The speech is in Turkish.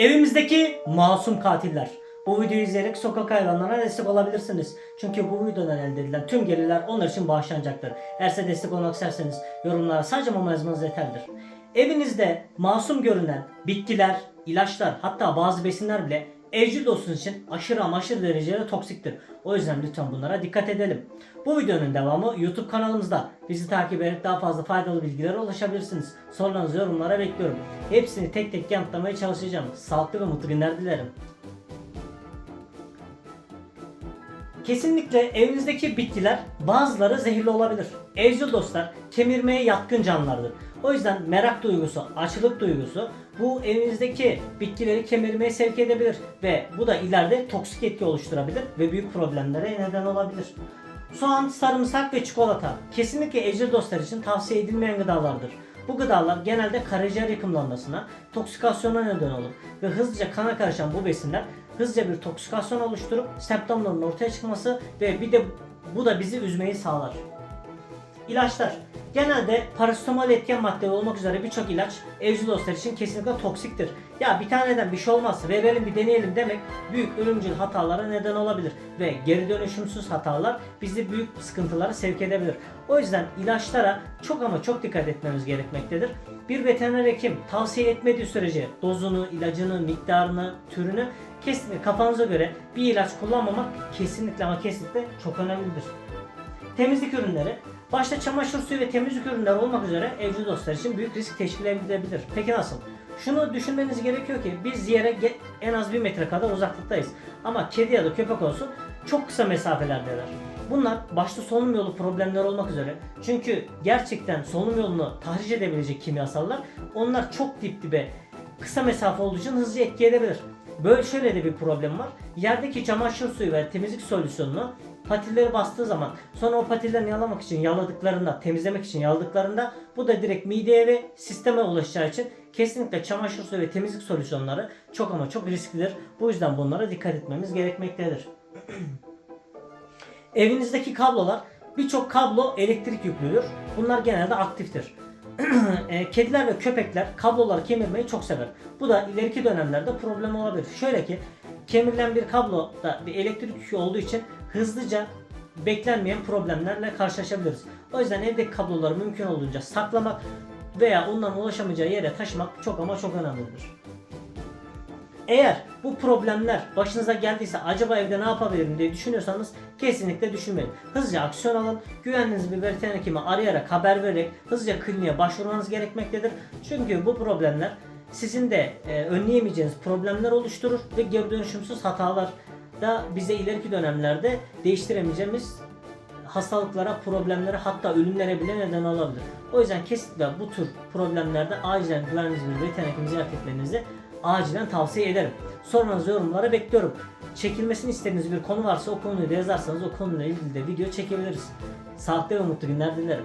Evimizdeki masum katiller. Bu videoyu izleyerek sokak hayvanlarına destek olabilirsiniz. Çünkü bu videodan elde edilen tüm gelirler onlar için bağışlanacaktır. Eğer size destek olmak isterseniz yorumlara sadece mama yeterlidir. Evinizde masum görünen bitkiler, ilaçlar hatta bazı besinler bile evcil dostunuz için aşırı ama aşırı derecede toksiktir. O yüzden lütfen bunlara dikkat edelim. Bu videonun devamı YouTube kanalımızda. Bizi takip edip daha fazla faydalı bilgilere ulaşabilirsiniz. Sorularınızı yorumlara bekliyorum. Hepsini tek tek yanıtlamaya çalışacağım. Sağlıklı ve mutlu günler dilerim. Kesinlikle evinizdeki bitkiler bazıları zehirli olabilir. Evcil dostlar kemirmeye yatkın canlılardır. O yüzden merak duygusu, açlık duygusu bu evinizdeki bitkileri kemirmeye sevk edebilir ve bu da ileride toksik etki oluşturabilir ve büyük problemlere neden olabilir. Soğan, sarımsak ve çikolata kesinlikle evcil dostlar için tavsiye edilmeyen gıdalardır. Bu gıdalar genelde karaciğer yıkımlanmasına, toksikasyona neden olur ve hızlıca kana karışan bu besinler hızlıca bir toksikasyon oluşturup semptomların ortaya çıkması ve bir de bu da bizi üzmeyi sağlar. İlaçlar. Genelde parasetamol etken madde olmak üzere birçok ilaç evcil dostlar için kesinlikle toksiktir. Ya bir taneden bir şey olmaz verelim bir deneyelim demek büyük ölümcül hatalara neden olabilir. Ve geri dönüşümsüz hatalar bizi büyük sıkıntılara sevk edebilir. O yüzden ilaçlara çok ama çok dikkat etmemiz gerekmektedir. Bir veteriner hekim tavsiye etmediği sürece dozunu, ilacını, miktarını, türünü kesinlikle kafanıza göre bir ilaç kullanmamak kesinlikle ama kesinlikle çok önemlidir. Temizlik ürünleri. Başta çamaşır suyu ve temizlik ürünleri olmak üzere evcil dostlar için büyük risk teşkil edebilir. Peki nasıl? Şunu düşünmeniz gerekiyor ki biz yere en az bir metre kadar uzaklıktayız. Ama kedi ya da köpek olsun çok kısa mesafelerdeler. Bunlar başta solunum yolu problemleri olmak üzere. Çünkü gerçekten solunum yolunu tahriş edebilecek kimyasallar onlar çok dip dibe kısa mesafe olduğu için hızlıca etki edebilir. Böyle şöyle de bir problem var. Yerdeki çamaşır suyu ve temizlik solüsyonunu patilleri bastığı zaman sonra o patillerini yalamak için yaladıklarında, temizlemek için yaladıklarında bu da direkt mideye ve sisteme ulaşacağı için kesinlikle çamaşır suyu ve temizlik solüsyonları çok ama çok risklidir. Bu yüzden bunlara dikkat etmemiz gerekmektedir. Evinizdeki kablolar birçok kablo elektrik yüklüdür. Bunlar genelde aktiftir. E, Kediler ve köpekler kabloları kemirmeyi çok sever. Bu da ileriki dönemlerde problem olabilir. Şöyle ki kemirilen bir kabloda bir elektrik yükü olduğu için hızlıca beklenmeyen problemlerle karşılaşabiliriz. O yüzden evdeki kabloları mümkün olduğunca saklamak veya ondan ulaşamayacağı yere taşımak çok ama çok önemlidir. Eğer bu problemler başınıza geldiyse acaba evde ne yapabilirim diye düşünüyorsanız kesinlikle düşünmeyin. Hızlıca aksiyon alın. Güvendiğiniz bir veteriner hekimi arayarak haber vererek hızlıca kliniğe başvurmanız gerekmektedir. Çünkü bu problemler sizin de e, önleyemeyeceğiniz problemler oluşturur ve geri dönüşümsüz hatalar da bize ileriki dönemlerde değiştiremeyeceğimiz hastalıklara, problemlere hatta ölümlere bile neden olabilir. O yüzden kesinlikle bu tür problemlerde acilen güvendiğiniz bir veteriner hekimi ziyaret etmenizi acilen tavsiye ederim. Sorularınızı yorumlara bekliyorum. Çekilmesini istediğiniz bir konu varsa o konuyu da yazarsanız o konuyla ilgili de video çekebiliriz. Sağlıklı ve mutlu günler dilerim.